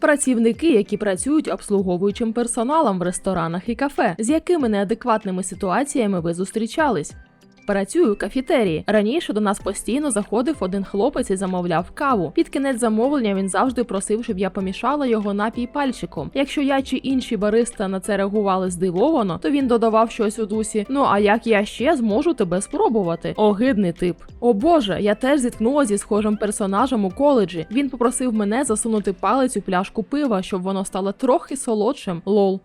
Працівники, які працюють обслуговуючим персоналом в ресторанах і кафе, з якими неадекватними ситуаціями ви зустрічались. Працюю в кафетерії. Раніше до нас постійно заходив один хлопець і замовляв каву. Під кінець замовлення він завжди просив, щоб я помішала його напій пальчиком. Якщо я чи інші бариста на це реагували здивовано, то він додавав щось у дусі. Ну а як я ще зможу тебе спробувати? Огидний тип. О боже, я теж зіткнулася зі схожим персонажем у коледжі. Він попросив мене засунути палець у пляшку пива, щоб воно стало трохи солодшим. Лол.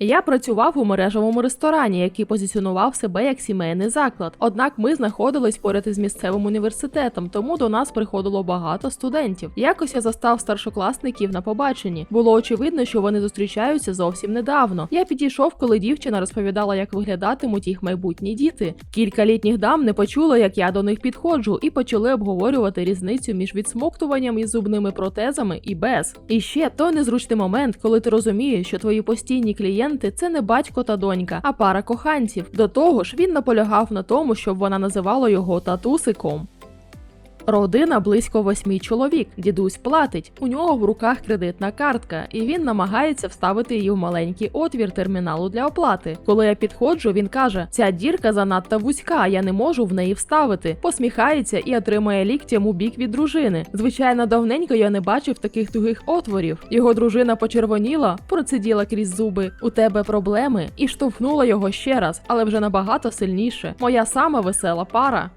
Я працював у мережевому ресторані, який позиціонував себе як сімейний заклад. Однак ми знаходились поряд із місцевим університетом, тому до нас приходило багато студентів. Якось я застав старшокласників на побаченні. Було очевидно, що вони зустрічаються зовсім недавно. Я підійшов, коли дівчина розповідала, як виглядатимуть їх майбутні діти. Кілька літніх дам не почули, як я до них підходжу, і почали обговорювати різницю між відсмоктуванням із зубними протезами і без. І ще той незручний момент, коли ти розумієш, що твої постійні клієнти це не батько та донька, а пара коханців. До того ж, він наполягав на тому, щоб вона називала його татусиком. Родина близько восьми чоловік. Дідусь платить. У нього в руках кредитна картка, і він намагається вставити її в маленький отвір терміналу для оплати. Коли я підходжу, він каже: ця дірка занадто вузька, я не можу в неї вставити. Посміхається і отримує ліктям у бік від дружини. Звичайно, давненько я не бачив таких тугих отворів. Його дружина почервоніла, проциділа крізь зуби. У тебе проблеми і штовхнула його ще раз, але вже набагато сильніше. Моя сама весела пара.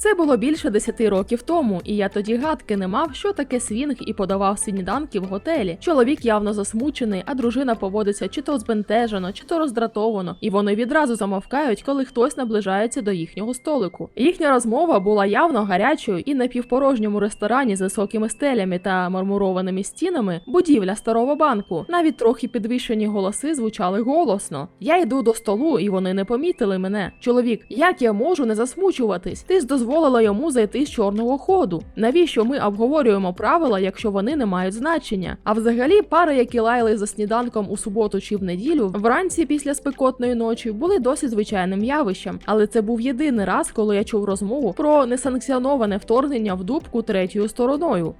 Це було більше 10 років тому, і я тоді гадки не мав, що таке свінг і подавав сніданки в готелі. Чоловік явно засмучений, а дружина поводиться чи то збентежено, чи то роздратовано, і вони відразу замовкають, коли хтось наближається до їхнього столику. Їхня розмова була явно гарячою і на півпорожньому ресторані з високими стелями та мармурованими стінами будівля старого банку. Навіть трохи підвищені голоси звучали голосно. Я йду до столу, і вони не помітили мене. Чоловік, як я можу не засмучуватись? Ти ж дозволила йому зайти з чорного ходу. Навіщо ми обговорюємо правила, якщо вони не мають значення? А взагалі, пари, які лаяли за сніданком у суботу чи в неділю, вранці після спекотної ночі були досить звичайним явищем. Але це був єдиний раз, коли я чув розмову про несанкціоноване вторгнення в дубку третьою стороною.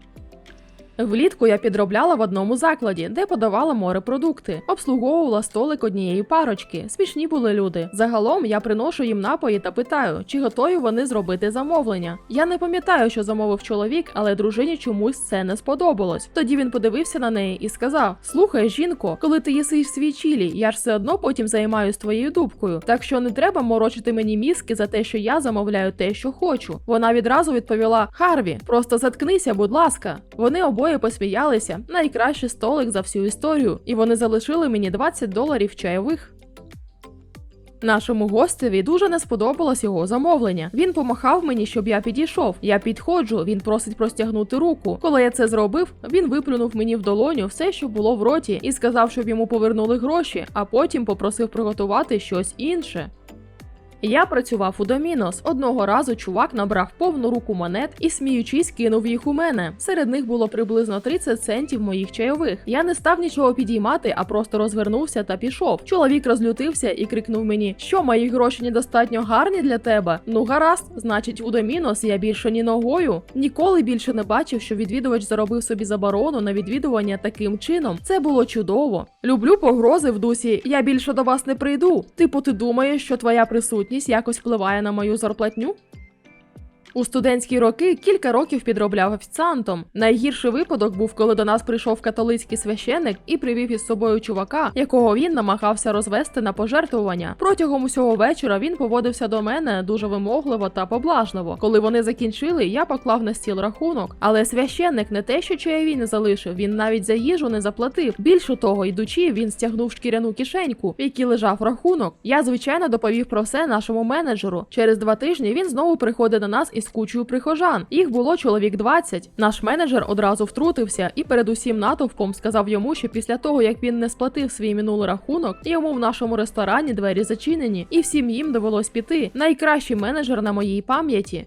Влітку я підробляла в одному закладі, де подавала морепродукти, обслуговувала столик однієї парочки. Смішні були люди. Загалом я приношу їм напої та питаю, чи готові вони зробити замовлення. Я не пам'ятаю, що замовив чоловік, але дружині чомусь це не сподобалось. Тоді він подивився на неї і сказав: Слухай, жінко, коли ти їсиш свій чілі, я ж все одно потім займаюсь твоєю дубкою. Так що не треба морочити мені мізки за те, що я замовляю те, що хочу. Вона відразу відповіла: Харві, просто заткнися, будь ласка. Вони обоє посміялися. Найкращий столик за всю історію, і вони залишили мені 20 доларів чайових. Нашому гостеві дуже не сподобалось його замовлення. Він помахав мені, щоб я підійшов. Я підходжу, він просить простягнути руку. Коли я це зробив, він виплюнув мені в долоню все, що було в роті, і сказав, щоб йому повернули гроші, а потім попросив приготувати щось інше. Я працював у Домінос. Одного разу чувак набрав повну руку монет і, сміючись, кинув їх у мене. Серед них було приблизно 30 центів моїх чайових. Я не став нічого підіймати, а просто розвернувся та пішов. Чоловік розлютився і крикнув мені: що мої гроші недостатньо гарні для тебе? Ну гаразд, значить, у Домінос я більше ні ногою. Ніколи більше не бачив, що відвідувач заробив собі заборону на відвідування таким чином. Це було чудово. Люблю погрози в дусі. Я більше до вас не прийду. Типу, ти думаєш, що твоя присутність якось впливає на мою зарплатню? У студентські роки кілька років підробляв офіціантом. Найгірший випадок був, коли до нас прийшов католицький священник і привів із собою чувака, якого він намагався розвести на пожертвування. Протягом усього вечора він поводився до мене дуже вимогливо та поблажливо. Коли вони закінчили, я поклав на стіл рахунок. Але священник не те, що чаєві не залишив, він навіть за їжу не заплатив. Більше того, йдучи, він стягнув шкіряну кишеньку, в якій лежав рахунок. Я звичайно доповів про все нашому менеджеру. Через два тижні він знову приходить до нас із кучою прихожан. Їх було чоловік 20. Наш менеджер одразу втрутився і перед усім натовпом сказав йому, що після того як він не сплатив свій минулий рахунок, йому в нашому ресторані двері зачинені, і всім їм довелось піти. Найкращий менеджер на моїй пам'яті.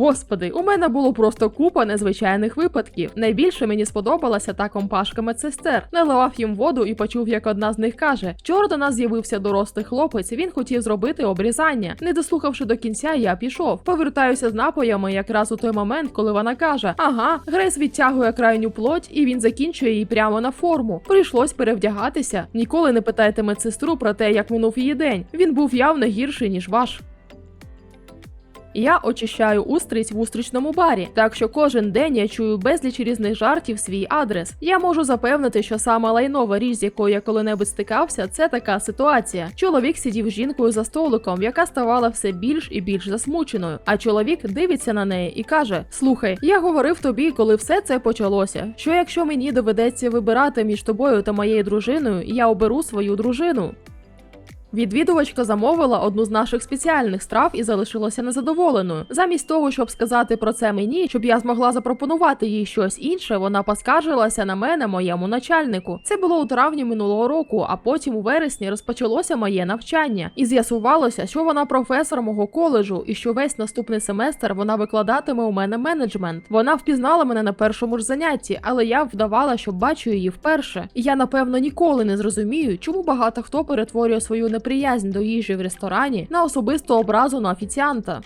Господи, у мене було просто купа незвичайних випадків. Найбільше мені сподобалася та компашка медсестер. Наливав їм воду і почув, як одна з них каже: Вчора до нас з'явився дорослий хлопець. Він хотів зробити обрізання. Не дослухавши до кінця, я пішов. Повертаюся з напоями якраз у той момент, коли вона каже: Ага, Грейс відтягує крайню плоть, і він закінчує її прямо на форму. Прийшлось перевдягатися. Ніколи не питайте медсестру про те, як минув її день. Він був явно гірший ніж ваш. Я очищаю устриць в устричному барі, так що кожен день я чую безліч різних жартів свій адрес. Я можу запевнити, що сама лайнова річ, з якою я коли-небудь стикався, це така ситуація. Чоловік сидів з жінкою за столиком, яка ставала все більш і більш засмученою. А чоловік дивиться на неї і каже: Слухай, я говорив тобі, коли все це почалося. Що якщо мені доведеться вибирати між тобою та моєю дружиною, я оберу свою дружину. Відвідувачка замовила одну з наших спеціальних страв і залишилася незадоволеною. Замість того, щоб сказати про це мені, щоб я змогла запропонувати їй щось інше, вона поскаржилася на мене моєму начальнику. Це було у травні минулого року, а потім у вересні розпочалося моє навчання. І з'ясувалося, що вона професор мого коледжу, і що весь наступний семестр вона викладатиме у мене менеджмент. Вона впізнала мене на першому ж занятті, але я вдавала, що бачу її вперше. І я напевно ніколи не зрозумію, чому багато хто перетворює свою неприязнь до їжі в ресторані на особисту образу на офіціанта.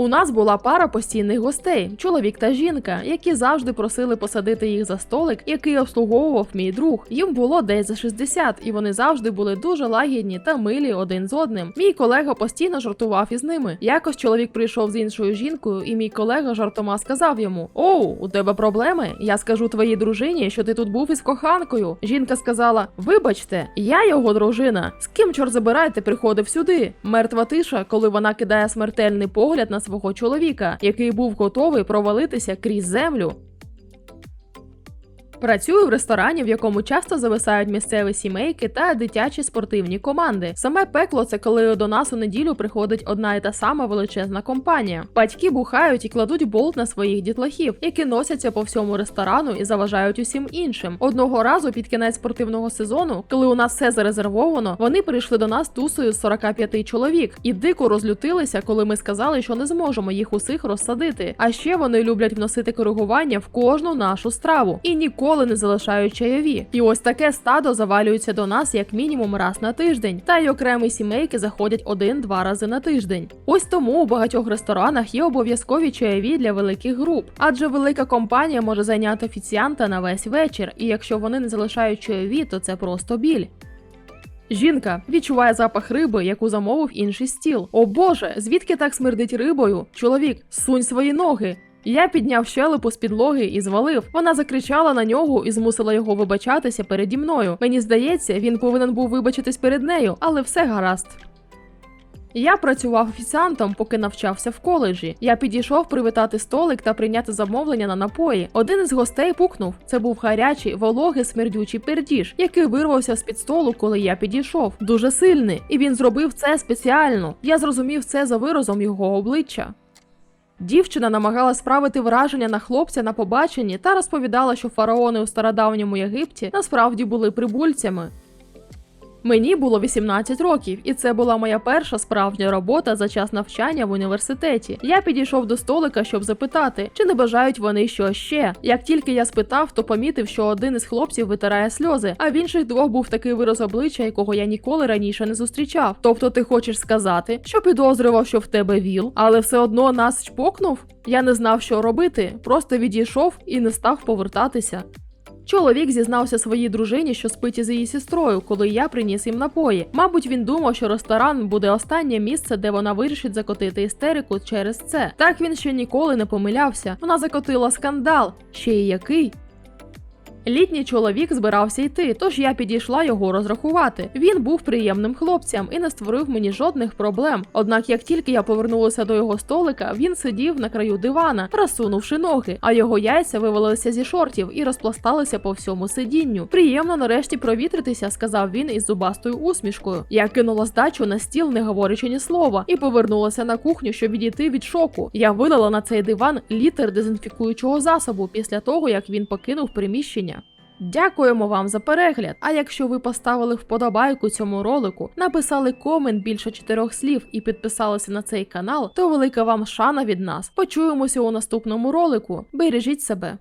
У нас була пара постійних гостей, чоловік та жінка, які завжди просили посадити їх за столик, який обслуговував мій друг. Їм було десь за 60, і вони завжди були дуже лагідні та милі один з одним. Мій колега постійно жартував із ними. Якось чоловік прийшов з іншою жінкою, і мій колега жартома сказав йому: Оу, у тебе проблеми? Я скажу твоїй дружині, що ти тут був із коханкою. Жінка сказала: Вибачте, я його дружина. З ким чор забирайте, приходив сюди. Мертва тиша, коли вона кидає смертельний погляд на свого чоловіка, який був готовий провалитися крізь землю. Працюю в ресторані, в якому часто зависають місцеві сімейки та дитячі спортивні команди. Саме пекло це коли до нас у неділю приходить одна і та сама величезна компанія. Батьки бухають і кладуть болт на своїх дітлахів, які носяться по всьому ресторану і заважають усім іншим. Одного разу під кінець спортивного сезону, коли у нас все зарезервовано, вони прийшли до нас тусою з 45 чоловік і дико розлютилися, коли ми сказали, що не зможемо їх усіх розсадити. А ще вони люблять вносити коригування в кожну нашу страву і ніколи не залишають чайові. І ось таке стадо завалюється до нас як мінімум раз на тиждень, та й окремі сімейки заходять один-два рази на тиждень. Ось тому у багатьох ресторанах є обов'язкові чайові для великих груп, адже велика компанія може зайняти офіціанта на весь вечір, і якщо вони не залишають чайові, то це просто біль. Жінка відчуває запах риби, яку замовив інший стіл. О боже, звідки так смердить рибою? Чоловік, сунь свої ноги. Я підняв щелепу з підлоги і звалив. Вона закричала на нього і змусила його вибачатися переді мною. Мені здається, він повинен був вибачитись перед нею, але все гаразд. Я працював офіціантом, поки навчався в коледжі. Я підійшов привітати столик та прийняти замовлення на напої. Один із гостей пукнув. Це був гарячий, вологий, смердючий пердіж, який вирвався з під столу, коли я підійшов. Дуже сильний, і він зробив це спеціально. Я зрозумів це за виразом його обличчя. Дівчина намагалась справити враження на хлопця на побаченні та розповідала, що фараони у стародавньому Єгипті насправді були прибульцями. Мені було 18 років, і це була моя перша справжня робота за час навчання в університеті. Я підійшов до столика, щоб запитати, чи не бажають вони що ще. Як тільки я спитав, то помітив, що один із хлопців витирає сльози, а в інших двох був такий вираз обличчя, якого я ніколи раніше не зустрічав. Тобто, ти хочеш сказати, що підозрював, що в тебе віл, але все одно нас чпокнув? Я не знав, що робити, просто відійшов і не став повертатися. Чоловік зізнався своїй дружині, що спить із її сестрою, коли я приніс їм напої. Мабуть, він думав, що ресторан буде останнє місце, де вона вирішить закотити істерику через це. Так він ще ніколи не помилявся. Вона закотила скандал. Ще й який. Літній чоловік збирався йти, тож я підійшла його розрахувати. Він був приємним хлопцем і не створив мені жодних проблем. Однак, як тільки я повернулася до його столика, він сидів на краю дивана, розсунувши ноги, а його яйця вивалилися зі шортів і розпласталися по всьому сидінню. Приємно нарешті провітритися, сказав він із зубастою усмішкою. Я кинула здачу на стіл, не говорячи ні слова, і повернулася на кухню, щоб відійти від шоку. Я вилила на цей диван літр дезінфікуючого засобу після того, як він покинув приміщення. Дякуємо вам за перегляд. А якщо ви поставили вподобайку цьому ролику, написали комент більше чотирьох слів і підписалися на цей канал, то велика вам шана від нас. Почуємося у наступному ролику. Бережіть себе.